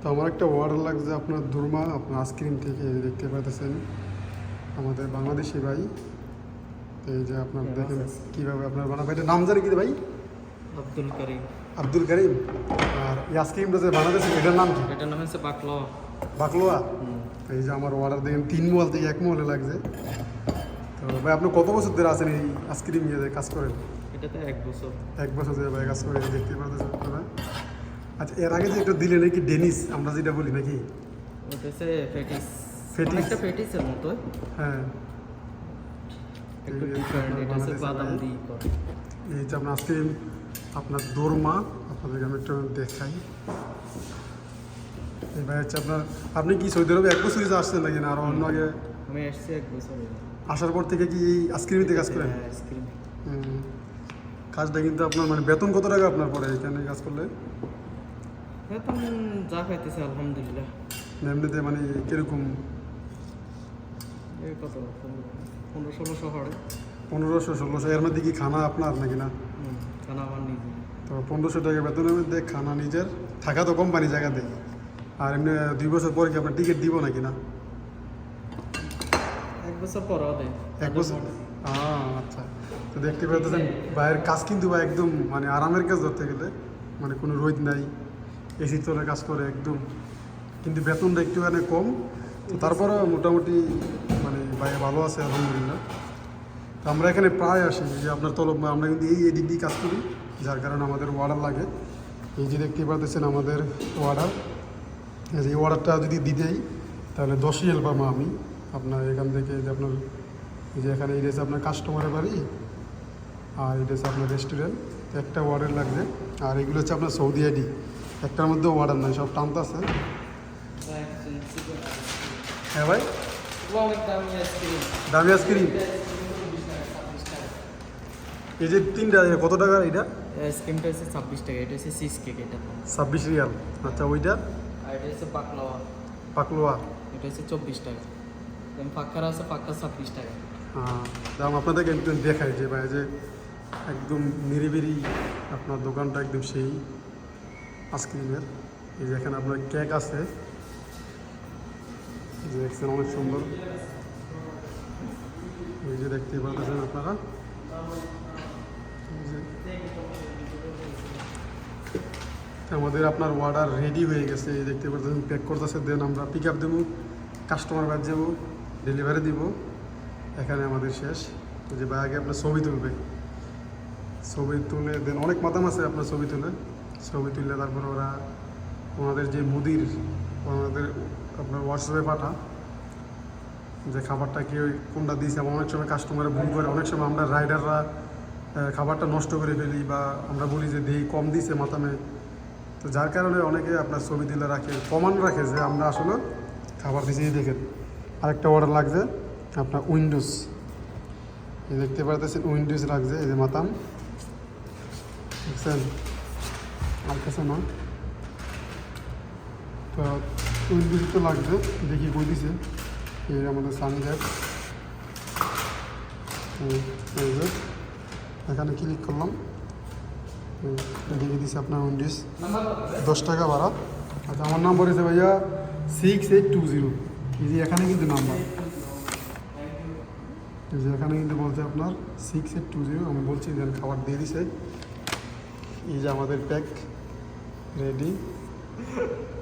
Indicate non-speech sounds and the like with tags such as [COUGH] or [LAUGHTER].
তো আমার একটা অর্ডার লাগছে আপনার দুর্মা আপনার আইসক্রিম থেকে দেখতে পাচ্ছেন আমাদের বাংলাদেশি ভাই। তো এই যে আপনার দেখেন কীভাবে আপনার বানাবে এটা নাম জানি কি ভাই? আব্দুল করিম। আব্দুল করিম? আর এই আইসক্রিমটা যে বানাতেছে এটার নাম কি? এটার নাম হচ্ছে বাকলো বাকলোয়া? এই যে আমার অর্ডার দেখেন তিন মহল থেকে এক মহলে লাগছে। তো ভাই আপনি কত বছর ধরে আছেন এই আইসক্রিম ইয়ে কাজ করেন? এটাতে এক বছর। এক বছর ধরে ভাই কাজ করে দেখতে পারতেছেন আপনারা। আচ্ছা এর আগে যে এটা দিলেন নাকি ডেনিস আমরা যেটা বলি নাকি? ওটা হচ্ছে ফেটিস ফেটিস। অনেকটা ফেটিসের মতো হ্যাঁ। একটু ডিফারেন্ট এটা হচ্ছে বাদাম। দিয়ে করে। এই যে আপনার আইসক্রিম আপনার দোরমা আপনাদেরকে আমি একটু দেখাই। এই ভাই হচ্ছে আপনার আপনি কি সৌদি আরবে এক বছরই আসছেন নাকি না আর অন্য আগে? আমি এসছি এক বছর আসার পর থেকে কি এই আইসক্রিমিতে কাজ করেন? হ্যাঁ, আইসক্রিম হুম। কাজটা কিন্তু আপনার মানে বেতন কত টাকা আপনার পড়ে এখানে কাজ করলে? এখন যা খাইতেছে আলহামদুলিল্লাহ। এমনিতে মানে কীরকম? এই কত পনেরো ষোলোশো হরে পনেরোশো ষোলোশো এর মধ্যে কি খানা আপনার নাকি না? খানা আমার নিজে তো পনেরোশো টাকা বেতনের মধ্যে খানা নিজের থাকা তো কোম্পানি জায়গাতে আর এমনি দুই বছর পরে কি আপনার টিকিট দিব নাকি না? এক বছর দেয় এক বছর? আচ্ছা। তো দেখতে পাচ্ছেন বাইরের কাজ কিন্তু একদম মানে আরামের কাজ ধরতে গেলে মানে কোনো রোদ নাই এসি তলে কাজ করে একদম। কিন্তু বেতনটা একটুখানি কম। তো তারপরেও মোটামুটি মানে বাইরে ভালো আছে, আলহামদুলিল্লাহ। তো আমরা এখানে প্রায় আসি। যে আপনার তলব, আমরা কিন্তু এই এদিক দিয়ে কাজ করি, যার কারণে আমাদের অর্ডার লাগে। এই যে দেখতে পাচ্ছেন আমাদের অর্ডার এই যে অর্ডারটা যদি দিতেই, তাহলে দশই পাবো আমি। আপনার এখান থেকে যে আপনার, এই যে এখানে এই আপনার কাস্টমারের বাড়ি, আর এটা হচ্ছে আপনার রেস্টুরেন্ট একটা অর্ডার লাগবে। আর এগুলো হচ্ছে আপনার সৌদি আইডি। একটার মধ্যেও অর্ডার নাই সব টানতে আছে। হ্যাঁ ভাই। দামি আইসক্রিম। এই যে তিনটা কত টাকা এটা আইসক্রিমটা হচ্ছে ছাব্বিশ টাকা এটা হচ্ছে সিজ কেক এটা ছাব্বিশ রিয়াল। আচ্ছা ওইটা? আর এটা হচ্ছে পাকলাওয়া। পাকলোয়া এটা হচ্ছে চব্বিশ টাকা। পাক্কার আছে পাক্কা ছাব্বিশ টাকা। হ্যাঁ দাম আপনাদেরকে একদম দেখাই যে ভাই যে একদম নিরিবিরি আপনার দোকানটা একদম সেই। আইসক্রিমের এই যে এখানে আপনার কেক আছে। যে দেখছেন অনেক সুন্দর। এই যে দেখতেই পাচ্ছেন আপনারা। আমাদের আপনার অর্ডার রেডি হয়ে গেছে। এই দেখতে পাচ্ছেন প্যাক করতেছে। দেন আমরা পিক আপ দেবো কাস্টমার বাদ যাব ডেলিভারি দিব। এখানে আমাদের শেষ। যে আগে আপনার ছবি তুলবে। ছবি তুলে, দেন অনেক মাতাম আছে আপনার ছবি তুলে। ছবি তুললে তারপর ওরা ওনাদের যে মুদির, ওনাদের আপনার হোয়াটসঅ্যাপে পাঠা যে খাবারটা কেউ কোনটা দিয়েছে আমার অনেক সময় কাস্টমারে ভুল করে, অনেক সময় আমরা রাইডাররা খাবারটা নষ্ট করে ফেলি বা আমরা বলি যে দেই, কম দিছে মাতামে তো যার কারণে অনেকে আপনার ছবি দিলে রাখে, প্রমাণ রাখে যে আমরা আসলে খাবার এই দেখেন। আরেকটা অর্ডার লাগছে আপনার উইন্ডোজ। দেখতে পারতেছেন, উইন্ডোজ লাগছে, এই যে মাতাম। দেখছেন? কাছে না। তো উইন্ডোজ তো লাগবে, দেখি কই দিছে। এই আমাদের এই এখানে ক্লিক করলাম। দেখে দিছে আপনার উইন্ডোজ দশ টাকা ভাড়া। আচ্ছা আমার নাম্বার হয়েছে ভাইয়া সিক্স এইট টু জিরো এই যে এখানে কিন্তু নাম্বার এই যে এখানে কিন্তু বলছে আপনার সিক্স এইট টু জিরো আমি বলছি যে খাবার দিয়ে দিছে। এই যে আমাদের প্যাক রেডি [LAUGHS]